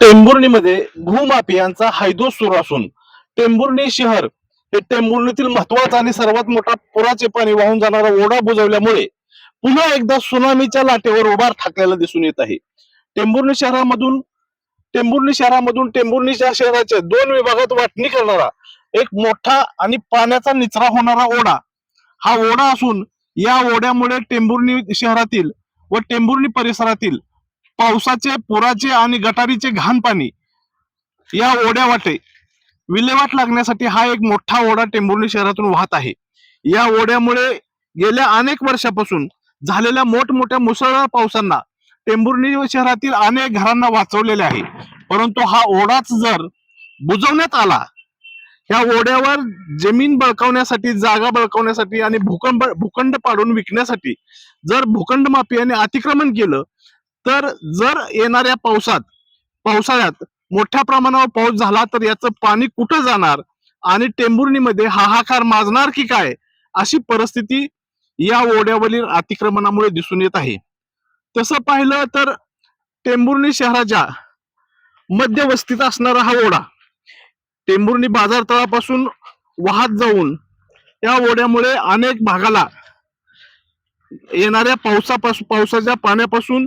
टेंभुर्णीमध्ये भूमाफियांचा हायदोस सुरू असून टेंभुर्णी शहर हे टेंभुर्णीतील महत्त्वाचा आणि सर्वात मोठा पुराचे पाणी वाहून जाणारा ओढा बुजवल्यामुळे पुन्हा एकदा सुनामीच्या लाटेवर उभार ठाकलेला दिसून येत आहे. टेंभुर्णी शहरामधून टेंभुर्णी शहरामधून टेंभुर्णीच्या शहराच्या दोन विभागात वाटणी करणारा एक मोठा आणि पाण्याचा निचरा होणारा ओढा हा ओढा असून या ओढ्यामुळे टेंभुर्णी शहरातील व टेंभुर्णी परिसरातील पावसाचे पुराचे आणि गटारीचे घाण पाणी या ओढ्या वाटे विल्हेवाट लागण्यासाठी हा एक मोठा ओढा टेंभुर्णी शहरातून वाहत आहे. या ओढ्यामुळे गेल्या अनेक वर्षापासून झालेल्या मोठमोठ्या मुसळधार पावसांना टेंभुर्णी शहरातील अनेक घरांना वाचवलेले आहे. परंतु हा ओढाच जर बुजवण्यात आला या ओढ्यावर जमीन बळकावण्यासाठी जागा बळकावण्यासाठी आणि भूकंप भूखंड पाडून विकण्यासाठी जर भूखंड माफियाने अतिक्रमण केलं तर जर येणाऱ्या पावसात पावसाळ्यात मोठ्या प्रमाणावर पाऊस झाला तर याचं पाणी कुठं जाणार? आणि टेंभुर्णीमध्ये हाहाकार माजणार की काय? अशी परिस्थिती या ओढ्यावरील अतिक्रमणामुळे दिसून येत आहे. तसं पाहिलं तर टेंभुर्णी शहराच्या मध्यवस्तीत असणारा हा ओढा टेंभुर्णी बाजार तळापासून वाहत जाऊन या ओढ्यामुळे अनेक भागाला येणाऱ्या पावसापासून पावसाच्या पाण्यापासून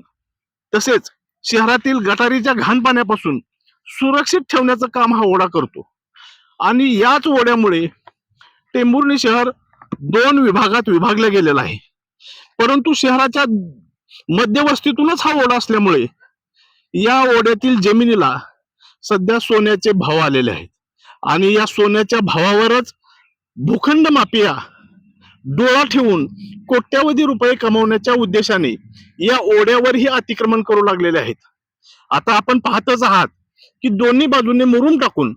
तसेच शहरातील गटारीच्या घाण पाण्यापासून सुरक्षित ठेवण्याचं काम हा ओढा करतो. आणि याच ओढ्यामुळे टेंभुर्णी शहर दोन विभागात विभागलं गेलेलं आहे. परंतु शहराच्या मध्यवस्तीतूनच हा ओढा असल्यामुळे या ओढ्यातील जमिनीला सध्या सोन्याचे भाव आलेले आहेत. आणि या सोन्याच्या भावावरच भूखंड माफिया डोळा ठेवून कोट्यावधी रुपये कमवण्याच्या उद्देशाने या ओढ्यावरही अतिक्रमण करू लागलेले आहेत. आता आपण पाहतच आहात की दोन्ही बाजूने मुरून टाकून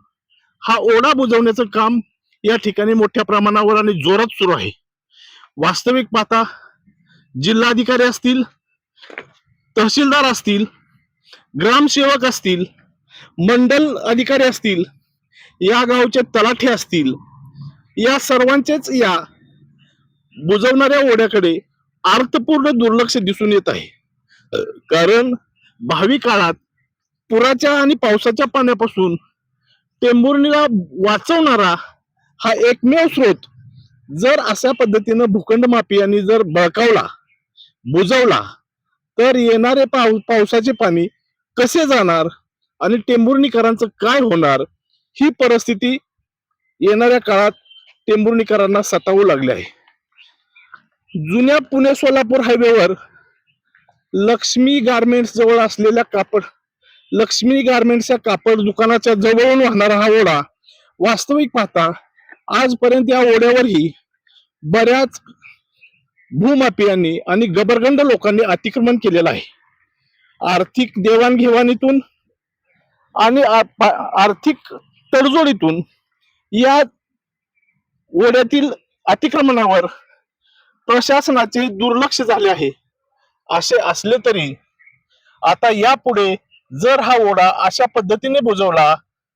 हा ओढा बुजवण्याचं काम या ठिकाणी मोठ्या प्रमाणावर आणि जोरात सुरू आहे. वास्तविक पाहता जिल्हाधिकारी असतील तहसीलदार असतील ग्रामसेवक असतील मंडल अधिकारी असतील या गावचे तलाठी असतील या सर्वांचेच या बुजवणाऱ्या ओढ्याकडे अर्थपूर्ण दुर्लक्ष दिसून येत आहे. कारण भावी काळात पुराच्या आणि पावसाच्या पाण्यापासून टेंभुर्णीला वाचवणारा हा एकमेव स्रोत जर अशा पद्धतीनं भूखंड माफियांनी जर बळकावला बुजवला तर येणारे पाव पावसाचे पाणी कसे जाणार आणि टेंभुर्णीकरांचं काय होणार ही परिस्थिती येणाऱ्या काळात टेंभुर्णीकरांना सतावू लागली आहे. जुन्या पुणे सोलापूर हायवेवर लक्ष्मी गार्मेंट्स जवळ असलेल्या कापड लक्ष्मी गारमेंट्सच्या कापड दुकानाच्या जवळून वाहणारा हा ओढा वास्तविक पाहता आजपर्यंत या ओढ्यावरही बऱ्याच भूमाफियांनी आणि गबरगंड लोकांनी अतिक्रमण केलेलं आहे. आर्थिक देवाणघेवाणीतून आणि आ- पा- आर्थिक तडजोडीतून या ओढ्यातील अतिक्रमणावर प्रशासनाचे दुर्लक्ष झाले आहे. असे असले तरी आता यापुढे जर हा ओढा अशा पद्धतीने बुजवला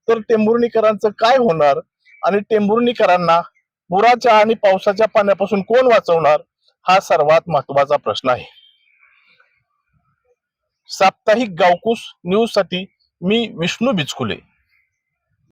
तर टेंभुर्णीकरांचं काय होणार? आणि टेंभुर्णीकरांना पुराच्या आणि पावसाच्या पाण्यापासून कोण वाचवणार? हा सर्वात महत्त्वाचा प्रश्न आहे. साप्ताहिक गावकुस न्यूजसाठी मी विष्णू बिचकुले.